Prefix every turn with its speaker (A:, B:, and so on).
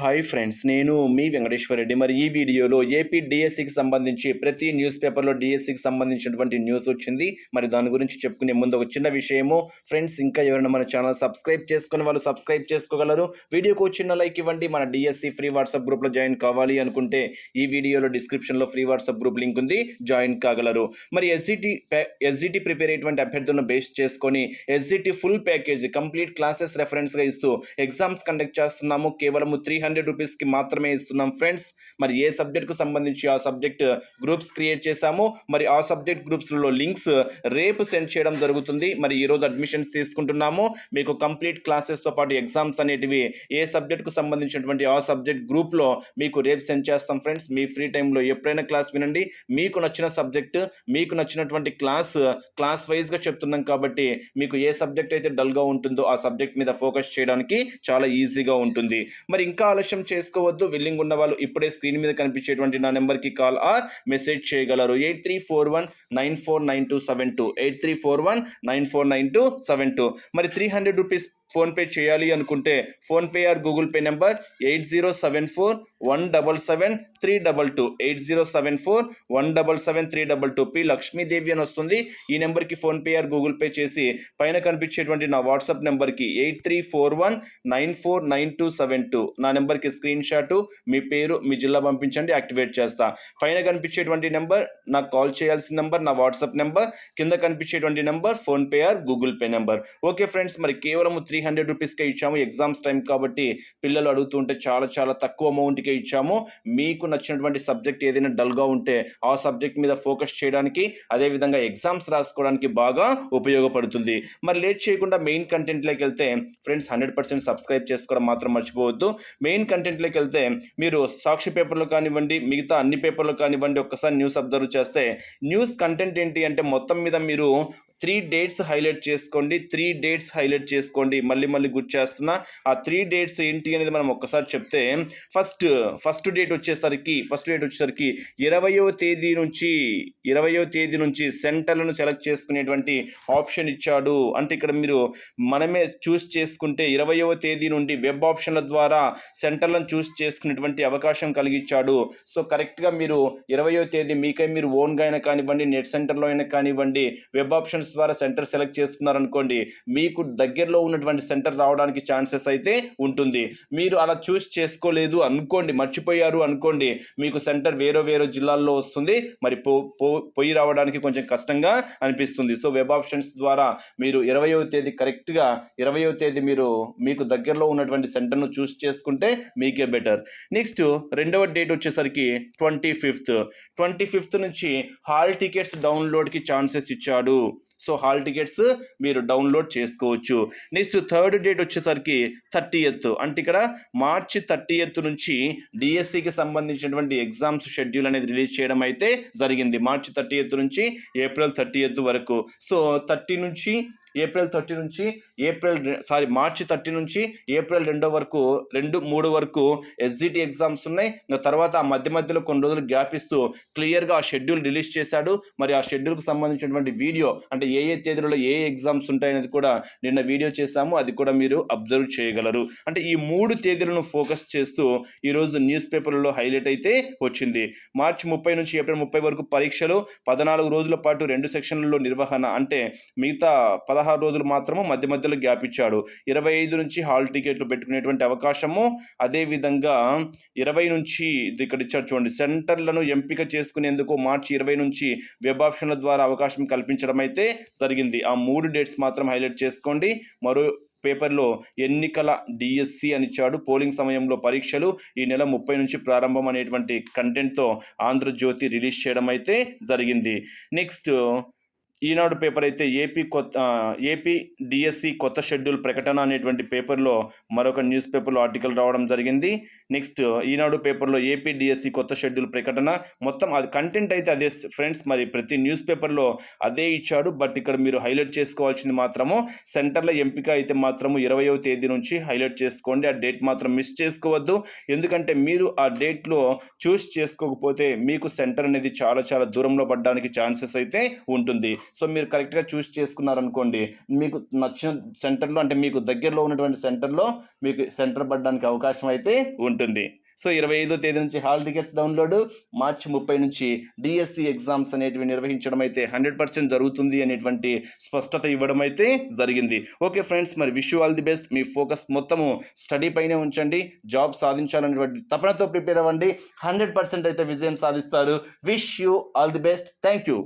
A: Hi friends నేను మీ వెంకటేశ్వర రెడ్డి. మరి ఈ వీడియోలో ఏపీ డిఎస్సికి సంబంధించి ప్రతి న్యూస్ పేపర్లో డిఎస్సికి సంబంధించినటువంటి న్యూస్ వచ్చింది. మరి దాని గురించి చెప్పుకునే ముందు ఒక చిన్న విషయము. ఫ్రెండ్స్ ఇంకా ఎవరైనా మన ఛానల్ సబ్స్క్రైబ్ చేసుకుని వాళ్ళు సబ్స్క్రైబ్ చేసుకోగలరు. వీడియోకు చిన్న లైక్ ఇవ్వండి. మన డిఎస్సి ఫ్రీ వాట్సాప్ గ్రూప్లో జాయిన్ కావాలి అనుకుంటే ఈ వీడియోలో డిస్క్రిప్షన్లో ఫ్రీ వాట్సాప్ గ్రూప్ లింక్ ఉంది. జాయిన్ కాగలరు. మరి ఎస్జిటి ఎస్జిటి ప్రిపేర్ అయ్యేటువంటి అభ్యర్థులను బేస్ చేసుకొని SGT full package complete classes రెఫరెన్స్గా ఇస్తూ ఎగ్జామ్స్ కండక్ట్ చేస్తున్నాము. కేవలం త్రీ హండ్రెడ్ రూపీస్కి మాత్రమే ఇస్తున్నాం ఫ్రెండ్స్ మరి ఏ సబ్జెక్ట్కు సంబంధించి ఆ సబ్జెక్ట్ గ్రూప్స్ క్రియేట్ చేశాము మరి ఆ సబ్జెక్ట్ గ్రూప్స్లో లింక్స్ రేపు సెండ్ చేయడం జరుగుతుంది. మరి ఈరోజు అడ్మిషన్స్ తీసుకుంటున్నాము. మీకు కంప్లీట్ క్లాసెస్తో పాటు ఎగ్జామ్స్ అనేటివి ఏ సబ్జెక్ట్కు సంబంధించినటువంటి ఆ సబ్జెక్ట్ గ్రూప్లో మీకు రేపు సెండ్ చేస్తాం ఫ్రెండ్స్ మీ ఫ్రీ టైంలో ఎప్పుడైనా క్లాస్ వినండి. మీకు నచ్చిన సబ్జెక్ట్ మీకు నచ్చినటువంటి క్లాస్ క్లాస్ వైజ్గా చెప్తున్నాం కాబట్టి మీకు ఏ సబ్జెక్ట్ అయితే డల్గా ఉంటుందో ఆ సబ్జెక్ట్ మీద ఫోకస్ చేయడానికి చాలా ఈజీగా ఉంటుంది. మరి ఇంకా ఆలస్యం చేసుకోవద్దు. విల్లింగ్ ఉన్న వాళ్ళు ఇప్పుడే స్క్రీన్ మీద కనిపించేటువంటి నా నెంబర్కి కాల్ ఆర్ మెసేజ్ చేయగలరు. Eight three four one nine four nine two seven two. Eight three four one nine four nine two seven two. మరి త్రీ హండ్రెడ్ రూపీస్ ఫోన్పే చేయాలి అనుకుంటే PhonePe or Google Pay number eight zero seven four one double seven three double two. Eight zero seven four one double seven three double two. P Lakshmidevi అని వస్తుంది. ఈ నెంబర్కి PhonePe or Google pay చేసి పైన కనిపించేటువంటి నా WhatsApp నెంబర్కి eight three four one nine four nine two seven two. నా నెంబర్కి స్క్రీన్ షాటు మీ పేరు మీ జిల్లా పంపించండి యాక్టివేట్ చేస్తా. పైన కనిపించేటువంటి నెంబర్ నాకు కాల్ చేయాల్సిన నెంబర్ నా వాట్సాప్ నెంబర్ కింద కనిపించేటువంటి number PhonePe or Google Pay number. Okay friends మరి కేవలం త్రీ త్రీ హండ్రెడ్ రూపీస్కే ఇచ్చాము. ఎగ్జామ్స్ టైం కాబట్టి పిల్లలు అడుగుతుంటే చాలా చాలా తక్కువ అమౌంట్కే ఇచ్చాము. మీకు నచ్చినటువంటి సబ్జెక్ట్ ఏదైనా డల్గా ఉంటే ఆ సబ్జెక్ట్ మీద ఫోకస్ చేయడానికి అదేవిధంగా ఎగ్జామ్స్ రాసుకోవడానికి బాగా ఉపయోగపడుతుంది. మరి లేట్ చేయకుండా మెయిన్ కంటెంట్లోకి వెళ్తే ఫ్రెండ్స్ హండ్రెడ్ పర్సెంట్ సబ్స్క్రైబ్ చేసుకోవడం మాత్రం మర్చిపోవద్దు. మెయిన్ కంటెంట్లోకి వెళ్తే మీరు సాక్షి పేపర్లో కానివ్వండి మిగతా అన్ని పేపర్లు కానివ్వండి ఒక్కసారి న్యూస్ అబ్జర్వ్ చేస్తే న్యూస్ కంటెంట్ ఏంటి అంటే మొత్తం మీద మీరు త్రీ డేట్స్ హైలైట్ చేసుకోండి త్రీ డేట్స్ హైలైట్ చేసుకోండి. మళ్ళీ మళ్ళీ గుర్తు చేస్తున్నా ఆ త్రీ డేట్స్ ఏంటి అనేది మనం ఒక్కసారి చెప్తే ఫస్ట్ ఫస్ట్ డేట్ వచ్చేసరికి ఫస్ట్ డేట్ వచ్చేసరికి ఇరవయో తేదీ నుంచి ఇరవయో తేదీ నుంచి సెంటర్లను సెలెక్ట్ చేసుకునేటువంటి ఆప్షన్ ఇచ్చాడు. అంటే ఇక్కడ మీరు మనమే చూస్ చేసుకుంటే ఇరవయవ తేదీ నుండి వెబ్ ఆప్షన్ల ద్వారా సెంటర్లను చూస్ చేసుకునేటువంటి అవకాశం కలిగించాడు సో కరెక్ట్గా మీరు ఇరవయో తేదీ మీకై మీరు ఓన్గా అయినా కానివ్వండి నెట్ సెంటర్లో అయినా కానివ్వండి వెబ్ ఆప్షన్స్ ద్వారా సెంటర్ సెలెక్ట్ చేసుకున్నారనుకోండి మీకు దగ్గరలో ఉన్నటువంటి సెంటర్ రావడానికి ఛాన్సెస్ అయితే ఉంటుంది. మీరు అలా చూస్ చేసుకోలేదు అనుకోండి మర్చిపోయారు అనుకోండి మీకు సెంటర్ వేరే వేరే జిల్లాల్లో వస్తుంది. మరి పో పో- పోయి రావడానికి కొంచెం కష్టంగా అనిపిస్తుంది. సో వెబ్ ఆప్షన్స్ ద్వారా మీరు ఇరవయవ తేదీ కరెక్ట్గా ఇరవయవ తేదీ మీరు మీకు దగ్గరలో ఉన్నటువంటి సెంటర్ను చూస్ చేసుకుంటే మీకే బెటర్. నెక్స్ట్ రెండవ డేట్ వచ్చేసరికి ట్వంటీ ఫిఫ్త్. ట్వంటీ ఫిఫ్త్ నుంచి హాల్ టికెట్స్ డౌన్లోడ్కి ఛాన్సెస్ ఇచ్చాడు. సో హాల్ టికెట్స్ మీరు డౌన్లోడ్ చేసుకోవచ్చు. నెక్స్ట్ థర్డ్ డేట్ వచ్చేసరికి థర్టీ ఎత్ అంటే ఇక్కడ మార్చి థర్టీ ఎత్ నుంచి డిఎస్సికి సంబంధించినటువంటి ఎగ్జామ్స్ షెడ్యూల్ అనేది రిలీజ్ చేయడం అయితే జరిగింది. మార్చి థర్టీ ఎత్ నుంచి ఏప్రిల్ థర్టీ ఎత్ వరకు. సో థర్టీ నుంచి ఏప్రిల్ థర్టీ నుంచి ఏప్రిల్ సారీ మార్చి థర్టీ నుంచి ఏప్రిల్ రెండో వరకు రెండు మూడు వరకు ఎస్జిటి ఎగ్జామ్స్ ఉన్నాయి. ఇంకా తర్వాత ఆ మధ్య మధ్యలో కొన్ని రోజులు గ్యాప్ ఇస్తూ క్లియర్గా ఆ షెడ్యూల్ రిలీజ్ చేశాడు. మరి ఆ షెడ్యూల్కి సంబంధించినటువంటి వీడియో అంటే ఏ ఏ తేదీలలో ఏ ఎగ్జామ్స్ ఉంటాయనేది కూడా నిన్న వీడియో చేశాము. అది కూడా మీరు అబ్జర్వ్ చేయగలరు. అంటే ఈ మూడు తేదీలను ఫోకస్ చేస్తూ ఈరోజు న్యూస్ పేపర్లలో హైలైట్ అయితే వచ్చింది. మార్చి ముప్పై నుంచి ఏప్రిల్ ముప్పై వరకు పరీక్షలు పద్నాలుగు రోజుల పాటు రెండు సెక్షన్లలో నిర్వహణ అంటే మిగతా పదహారు రోజులు మాత్రము మధ్య మధ్యలో గ్యాప్ ఇచ్చాడు. ఇరవై ఐదు నుంచి హాల్ టికెట్లు పెట్టుకునేటువంటి అవకాశము అదేవిధంగా ఇరవై నుంచి ఇక్కడ ఇచ్చారు చూడండి. సెంటర్లను ఎంపిక చేసుకునేందుకు మార్చి ఇరవై నుంచి వెబ్ ఆప్షన్ల ద్వారా అవకాశం కల్పించడం అయితే జరిగింది. ఆ మూడు డేట్స్ మాత్రం హైలైట్ చేసుకోండి. మరో పేపర్లో ఎన్నికల డిఎస్సి అని ఇచ్చాడు. పోలింగ్ సమయంలో పరీక్షలు ఈ నెల ముప్పై నుంచి ప్రారంభం అనేటువంటి కంటెంట్తో ఆంధ్రజ్యోతి రిలీజ్ చేయడం అయితే జరిగింది. నెక్స్ట్ ఈనాడు పేపర్ అయితే ఏపీ కొత్త ఏపీ డిఎస్సి కొత్త షెడ్యూల్ ప్రకటన అనేటువంటి పేపర్లో మరొక న్యూస్ పేపర్లో ఆర్టికల్ రావడం జరిగింది. నెక్స్ట్ ఈనాడు పేపర్లో ఏపీ డిఎస్సి కొత్త షెడ్యూల్ ప్రకటన. మొత్తం అది కంటెంట్ అయితే అదే ఫ్రెండ్స్ మరి ప్రతి న్యూస్ పేపర్లో అదే ఇచ్చాడు. బట్ ఇక్కడ మీరు హైలైట్ చేసుకోవాల్సింది మాత్రము సెంటర్ల ఎంపిక అయితే మాత్రము ఇరవయవ తేదీ నుంచి హైలైట్ చేసుకోండి. ఆ డేట్ మాత్రం మిస్ చేసుకోవద్దు. ఎందుకంటే మీరు ఆ డేట్లో చూస్ చేసుకోకపోతే మీకు సెంటర్ అనేది చాలా చాలా దూరంలో పడడానికి ఛాన్సెస్ అయితే ఉంటుంది. సో మీరు కరెక్ట్గా చూస్ చేసుకున్నారనుకోండి మీకు నచ్చిన సెంటర్లో అంటే మీకు దగ్గరలో ఉన్నటువంటి సెంటర్లో మీకు సెంటర్ పడడానికి అవకాశం అయితే ఉంటుంది. సో ఇరవై ఐదో తేదీ నుంచి హాల్ టికెట్స్ డౌన్లోడ్ మార్చి ముప్పై నుంచి డిఎస్సి ఎగ్జామ్స్ అనేటివి నిర్వహించడం అయితే హండ్రెడ్ పర్సెంట్ జరుగుతుంది అనేటువంటి స్పష్టత ఇవ్వడం అయితే జరిగింది. ఓకే ఫ్రెండ్స్ మరి విష్ ఆల్ ది బెస్ట్. మీ ఫోకస్ మొత్తము స్టడీ పైనే ఉంచండి. జాబ్ సాధించాలనేటువంటి తపనతో ప్రిపేర్ అవ్వండి. హండ్రెడ్ పర్సెంట్ అయితే విజయం సాధిస్తారు. Wish you all the best. Thank you.